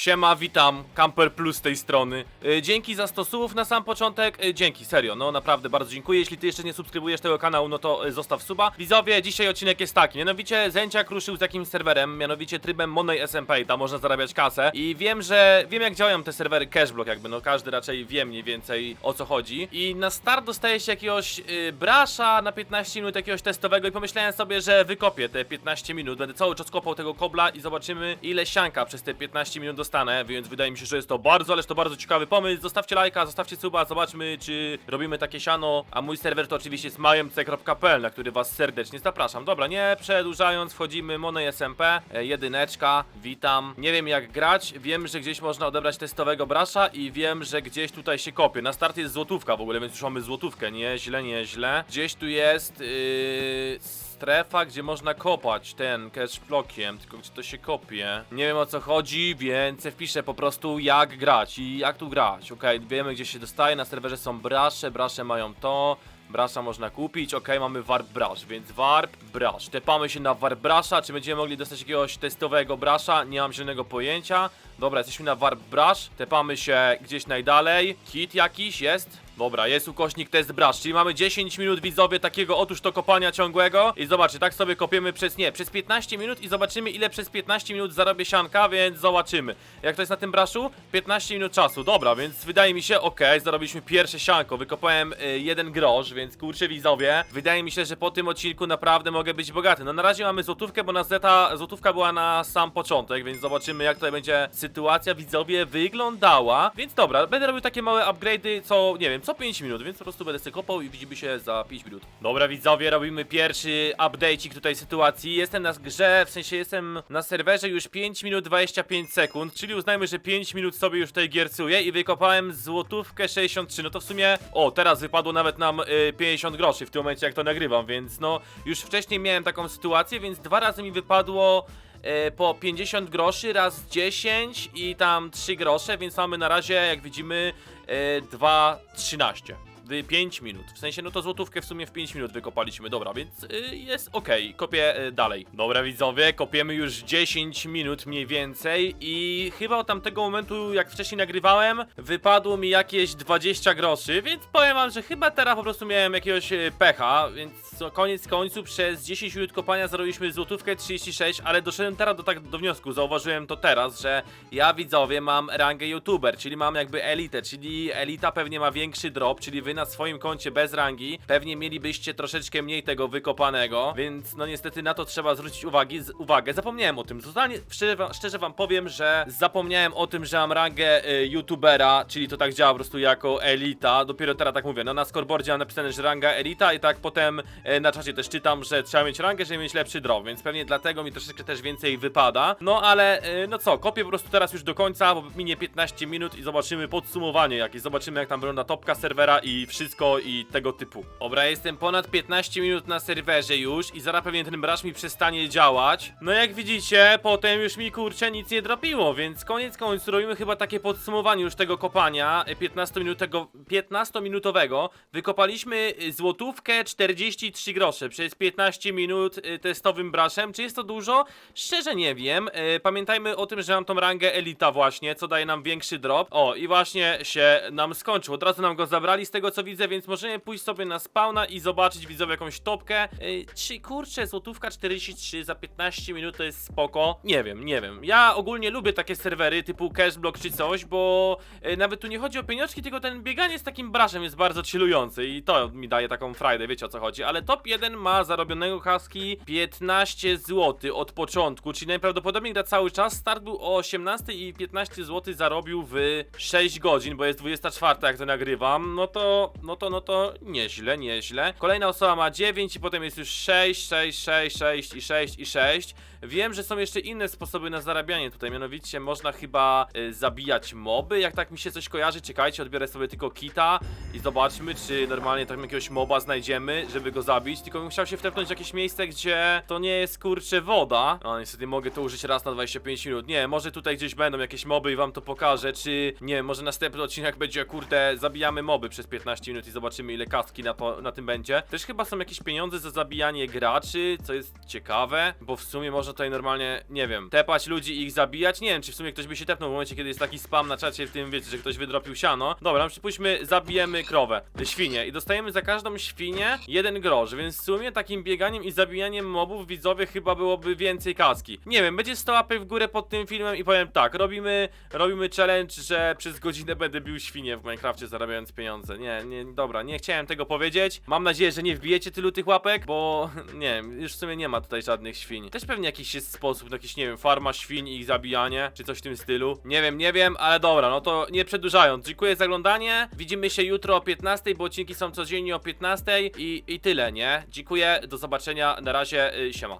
Siema, witam, Camper Plus z tej strony. Y, Dzięki za 100 subów na sam początek, Y, dzięki, serio, no naprawdę bardzo dziękuję. Jeśli ty jeszcze nie subskrybujesz tego kanału, no to y, zostaw suba. Widzowie, dzisiaj odcinek jest taki, mianowicie Zęciak ruszył z jakimś serwerem, mianowicie trybem Money SMP tam można zarabiać kasę. I wiem, że, wiem jak działają te serwery cashblock jakby, no każdy raczej wie mniej więcej o co chodzi. I na start dostaje się jakiegoś y, brasza na 15 minut, jakiegoś testowego i pomyślałem sobie, że wykopię te 15 minut, będę cały czas kopał tego kobla i zobaczymy ile sianka przez te 15 minut dostanę, więc wydaje mi się, że jest to bardzo, ależ to bardzo ciekawy pomysł. Zostawcie lajka, zostawcie suba, zobaczmy czy robimy takie siano, a mój serwer to oczywiście jest majemce.pl, na który was serdecznie zapraszam. Dobra, nie przedłużając, wchodzimy Money SMP, e, jedyneczka, witam. Nie wiem jak grać, wiem, że gdzieś można odebrać testowego brasza i wiem, że gdzieś tutaj się kopie. Na start jest złotówka w ogóle, więc już mamy złotówkę, nie źle, nie źle. Gdzieś tu jest yy, strefa, gdzie można kopać ten cash blokiem, tylko gdzie to się kopie. Nie wiem o co chodzi, więc wpiszę po prostu jak grać i jak tu grać. Okej, wiemy gdzie się dostaje, na serwerze są brasze, brasze mają to. Brasza można kupić, ok, mamy warp brasz, więc warp brasz. Tepamy się na warp brasza, czy będziemy mogli dostać jakiegoś testowego brasza? Nie mam zielonego pojęcia. Dobra, jesteśmy na warp brasz, tepamy się gdzieś najdalej. Kit jakiś jest? Dobra, jest ukośnik test brasz, czyli mamy 10 minut widzowie takiego otóż to kopania ciągłego i zobaczcie, tak sobie kopiemy przez, nie, przez 15 minut i zobaczymy ile przez 15 minut zarobię sianka, więc zobaczymy. Jak to jest na tym braszu? 15 minut czasu, dobra, więc wydaje mi się, okej, zarobiliśmy pierwsze sianko, wykopałem y, jeden grosz, więc kurczę widzowie, wydaje mi się, że po tym odcinku naprawdę mogę być bogaty. No na razie mamy złotówkę, bo na zeta złotówka była na sam początek, więc zobaczymy jak tutaj będzie sytuacja widzowie wyglądała. Więc dobra, będę robił takie małe upgrade'y co, nie wiem, co 5 minut, więc po prostu będę sobie kopał i widzimy się za 5 minut. Dobra widzowie, robimy pierwszy update'ik tutaj sytuacji. Jestem na grze, w sensie jestem na serwerze już 5 minut 25 sekund, czyli uznajmy, że 5 minut sobie już tutaj giercuję i wykopałem złotówkę 63, no to w sumie, o, teraz wypadło nawet nam y, 50 groszy w tym momencie jak to nagrywam, więc no, już wcześniej miałem taką sytuację, więc dwa razy mi wypadło e, po 50 groszy, raz 10 i tam 3 grosze, więc mamy na razie, jak widzimy, e, 2,13. W 5 minut. W sensie, no to złotówkę w sumie w 5 minut wykopaliśmy, dobra, więc y, jest okej, kopię y, dalej. Dobra, widzowie, kopiemy już 10 minut mniej więcej i chyba od tamtego momentu, jak wcześniej nagrywałem, wypadło mi jakieś 20 groszy, więc powiem wam, że chyba teraz po prostu miałem jakiegoś y, pecha, więc co, koniec końców przez 10 minut kopania zarobiliśmy złotówkę 36, ale doszedłem teraz do, tak, do wniosku, zauważyłem to teraz, że ja widzowie mam rangę youtuber, czyli mam jakby elitę, czyli elita pewnie ma większy drop, czyli wy na swoim koncie bez rangi pewnie mielibyście troszeczkę mniej tego wykopanego, więc no niestety na to trzeba zwrócić uwagi, z, uwagę. Zapomniałem o tym, totalnie szczerze, wam- szczerze wam powiem, że zapomniałem o tym, że mam rangę y, youtubera, czyli to tak działa po prostu jako elita, dopiero teraz tak mówię, no na scoreboardzie mam napisane, że ranga elita i tak potem y, na czacie też czytam, że trzeba mieć rangę, żeby mieć lepszy drop, więc pewnie dlatego mi troszeczkę też więcej wypada. No ale y, no co, kopię po prostu teraz już do końca, bo minie 15 minut i zobaczymy podsumowanie jakieś, zobaczymy jak tam wygląda topka serwera i wszystko i tego typu. Dobra, jestem ponad 15 minut na serwerze już i zaraz pewnie ten brasz mi przestanie działać. No jak widzicie, potem już mi kurczę nic nie dropiło, więc koniec końców robimy chyba takie podsumowanie już tego kopania y, 15-minutowego 15-minutowego. Wykopaliśmy y, złotówkę 43 grosze przez 15 minut y, testowym braszem. Czy jest to dużo? Szczerze nie wiem. Y, Pamiętajmy o tym, że mam tą rangę elita właśnie, co daje nam większy drop. O, i właśnie się nam skończył. Od razu nam go zabrali z tego co widzę, więc możemy pójść sobie na spawna i zobaczyć widzowie jakąś topkę. Y, Czy kurczę, złotówka 43 za 15 minut to jest spoko? Nie wiem, nie wiem. Ja ogólnie lubię takie serwery typu cashblock czy coś, bo y, nawet tu nie chodzi o pieniążki, tylko ten bieganie z takim braszem jest bardzo chillujący i to mi daje taką frajdę, wiecie o co chodzi. Ale top 1 ma zarobionego haski 15 zł od początku, czyli najprawdopodobniej gra cały czas. Start był o 18 i 15 zł zarobił w 6 godzin, bo jest 24 jak to nagrywam. No to, no to, no to nieźle, nieźle. Kolejna osoba ma 9 i potem jest już 6, 6, 6, 6 i 6 i 6. Wiem, że są jeszcze inne sposoby na zarabianie tutaj, mianowicie można chyba y, zabijać moby, jak tak mi się coś kojarzy. Czekajcie, odbiorę sobie tylko kita i zobaczmy, czy normalnie tam jakiegoś moba znajdziemy, żeby go zabić. Tylko bym chciał się wtepnąć w jakieś miejsce, gdzie to nie jest kurczę woda. O, niestety mogę to użyć raz na 25 minut. Nie, może tutaj gdzieś będą jakieś moby i wam to pokażę, czy nie, może następny odcinek będzie, kurde, zabijamy moby przez 15 15 minut i zobaczymy ile kaski na, to, na tym będzie. Też chyba są jakieś pieniądze za zabijanie graczy, co jest ciekawe, bo w sumie można tutaj normalnie, nie wiem, tepać ludzi i ich zabijać. Nie wiem, czy w sumie ktoś by się tepnął w momencie, kiedy jest taki spam na czacie w tym, wiecie, że ktoś wydropił siano. Dobra, no przypuśćmy, zabijemy krowę, świnię i dostajemy za każdą świnię jeden grosz, więc w sumie takim bieganiem i zabijaniem mobów widzowie chyba byłoby więcej kaski. Nie wiem, będzie 100 łapek w górę pod tym filmem i powiem tak, robimy, robimy challenge, że przez godzinę będę bił świnie w Minecrafcie zarabiając pieniądze. Nie, dobra, nie chciałem tego powiedzieć. Mam nadzieję, że nie wbijecie tylu tych łapek, bo nie wiem, już w sumie nie ma tutaj żadnych świń. Też pewnie jakiś jest sposób, jakiś, nie wiem, farma świń i ich zabijanie, czy coś w tym stylu. Nie wiem, nie wiem, ale dobra, no to nie przedłużając. Dziękuję za oglądanie. Widzimy się jutro o 15, bo odcinki są codziennie o 15 i, i tyle, nie? Dziękuję, do zobaczenia, na razie, y, siema.